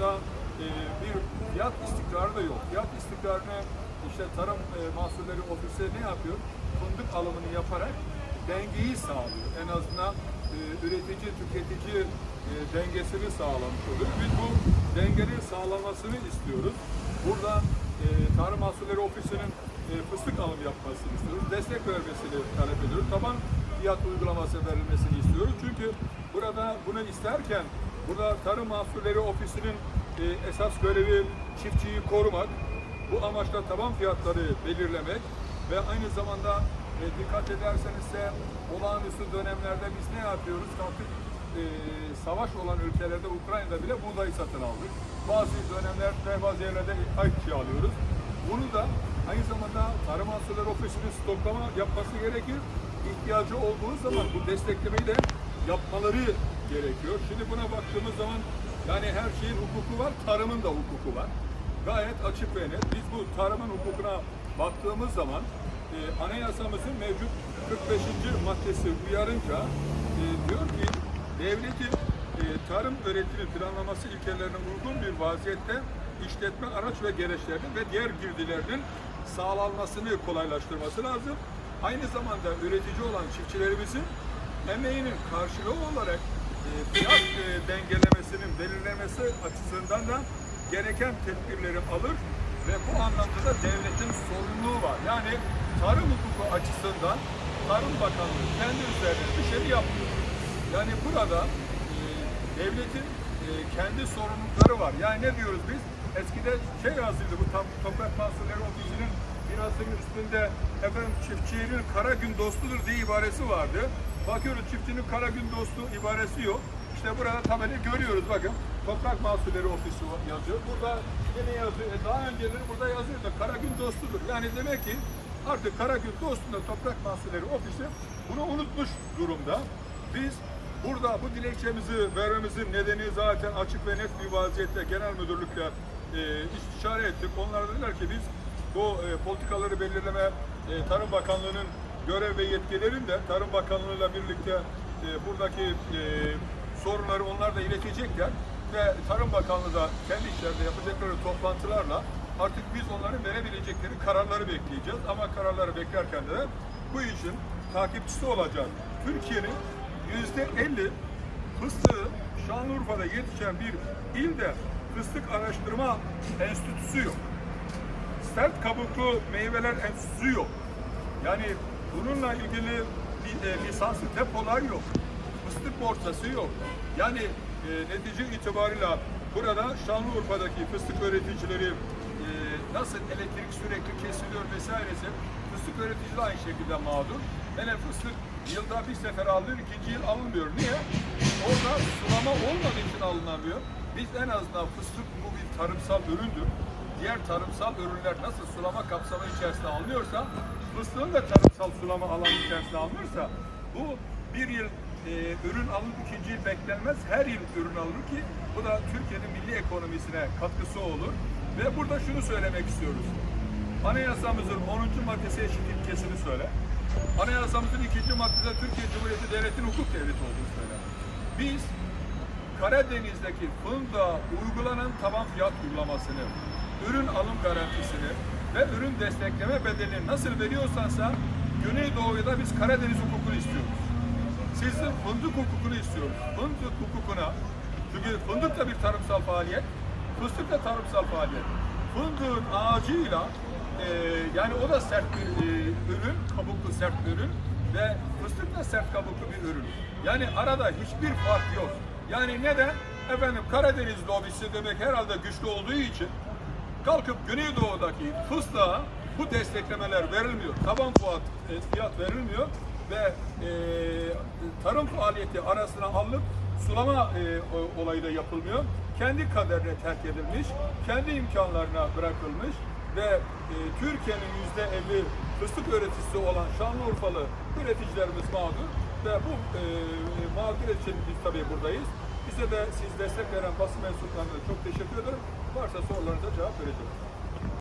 zamanda e, bir fiyat istikrarı da yok. Fiyat istikrarını işte Tarım e, Mahsulleri Ofisi ne yapıyor? Fındık alımını yaparak dengeyi sağlıyor. En azından e, üretici, tüketici e, dengesini sağlamış oluyor. Biz bu dengenin sağlamasını istiyoruz. Burada e, Tarım Mahsulleri Ofisi'nin e, fıstık alım yapmasını istiyoruz. Destek vermesini talep ediyoruz. Taban fiyat uygulaması verilmesini istiyoruz. Çünkü burada bunu isterken burada Tarım Mahsulleri Ofisi'nin e, esas görevi çiftçiyi korumak, bu amaçla taban fiyatları belirlemek ve aynı zamanda e, dikkat ederseniz ise olağanüstü dönemlerde biz ne yapıyoruz? Kalkıp e, savaş olan ülkelerde Ukrayna'da bile buğday satın aldık. Bazı dönemlerde bazı yerlerde ayçiçeği alıyoruz. Bunu da aynı zamanda Tarım Mahsulleri Ofisi'nin stoklama yapması gerekir. İhtiyacı olduğu zaman bu desteklemeyi de yapmaları gerekiyor. Şimdi buna baktığımız zaman yani her şeyin hukuku var, tarımın da hukuku var. Gayet açık ve net. Biz bu tarımın hukukuna baktığımız zaman e, anayasamızın mevcut 45. maddesi uyarınca e, diyor ki devletin e, tarım üretimi planlaması ilkelerine uygun bir vaziyette işletme araç ve gereçlerinin ve diğer girdilerinin sağlanmasını kolaylaştırması lazım. Aynı zamanda üretici olan çiftçilerimizin emeğinin karşılığı olarak fiyat e, dengelemesinin belirlemesi açısından da gereken tedbirleri alır ve bu anlamda da devletin sorumluluğu var. Yani tarım hukuku açısından Tarım Bakanlığı kendi üzerine bir şey yapmıyor. Yani burada e, devletin e, kendi sorumlulukları var. Yani ne diyoruz biz? Eskide şey yazıldı bu tam, Toprak Mahsulleri Ofisi'nin binasının üstünde efendim çiftçinin kara gün dostudur diye ibaresi vardı. Bakıyoruz çiftçinin kara gün dostu ibaresi yok. İşte burada tabelayı görüyoruz bakın. Toprak Mahsulleri Ofisi yazıyor. Burada yine yazıyor. E daha önceleri burada yazıyordu. Kara gün dostudur. Yani demek ki artık kara gün dostunda Toprak Mahsulleri Ofisi bunu unutmuş durumda. Biz burada bu dilekçemizi vermemizin nedeni zaten açık ve net bir vaziyette genel müdürlükle e, istişare ettik. Onlar dediler ki biz bu e, politikaları belirleme e, Tarım Bakanlığı'nın görev ve yetkilerini de Tarım Bakanlığı'yla birlikte e, buradaki e, sorunları onlar da iletecekler ve Tarım Bakanlığı da kendi içlerinde yapacakları toplantılarla artık biz onların verebilecekleri kararları bekleyeceğiz. Ama kararları beklerken de bu işin takipçisi olacağız. Türkiye'nin yüzde 50 fıstığı Şanlıurfa'da yetişen bir ilde fıstık araştırma enstitüsü yok sert kabuklu meyveler enstitüsü yok. Yani bununla ilgili bir e, lisanslı depolar yok. Fıstık borsası yok. Yani e, netice itibarıyla burada Şanlıurfa'daki fıstık üreticileri e, nasıl elektrik sürekli kesiliyor vesairesi fıstık üreticisi aynı şekilde mağdur. Hele fıstık yılda bir sefer alınır, ikinci yıl alınmıyor. Niye? Orada sulama olmadığı için alınamıyor. Biz en azından fıstık bu bir tarımsal üründür diğer tarımsal ürünler nasıl sulama kapsamı içerisinde alınıyorsa, fıstığın da tarımsal sulama alanı içerisinde alınırsa, bu bir yıl e, ürün alınıp ikinci yıl beklenmez, her yıl ürün alınır ki bu da Türkiye'nin milli ekonomisine katkısı olur. Ve burada şunu söylemek istiyoruz. Anayasamızın 10. maddesi eşit ilkesini söyle. Anayasamızın 2. maddesi Türkiye Cumhuriyeti Devleti'nin hukuk devleti olduğunu söyler. Biz Karadeniz'deki fındığa uygulanan taban fiyat uygulamasını, ürün alım garantisini ve ürün destekleme bedelini nasıl veriyorsansa Güneydoğu'ya da biz Karadeniz hukukunu istiyoruz. Sizin fındık hukukunu istiyoruz. Fındık hukukuna, çünkü fındık da bir tarımsal faaliyet, fıstık da tarımsal faaliyet. Fındığın ağacıyla e, yani o da sert bir e, ürün, kabuklu sert ürün ve fıstık da sert kabuklu bir ürün. Yani arada hiçbir fark yok. Yani neden? Efendim Karadeniz lobisi demek herhalde güçlü olduğu için kalkıp Güneydoğu'daki fıstığa bu desteklemeler verilmiyor. Taban fiyat, e, fiyat verilmiyor ve e, tarım faaliyeti arasına alınıp sulama e, olayı da yapılmıyor. Kendi kaderine terk edilmiş, kendi imkanlarına bırakılmış ve e, Türkiye'nin yüzde 50 fıstık üreticisi olan Şanlıurfalı üreticilerimiz mağdur ve bu e, mağduriyet için biz tabii buradayız. Bize de siz destek veren basın mensuplarına çok teşekkür ederim. Varsa sorularınıza cevap vereceğim.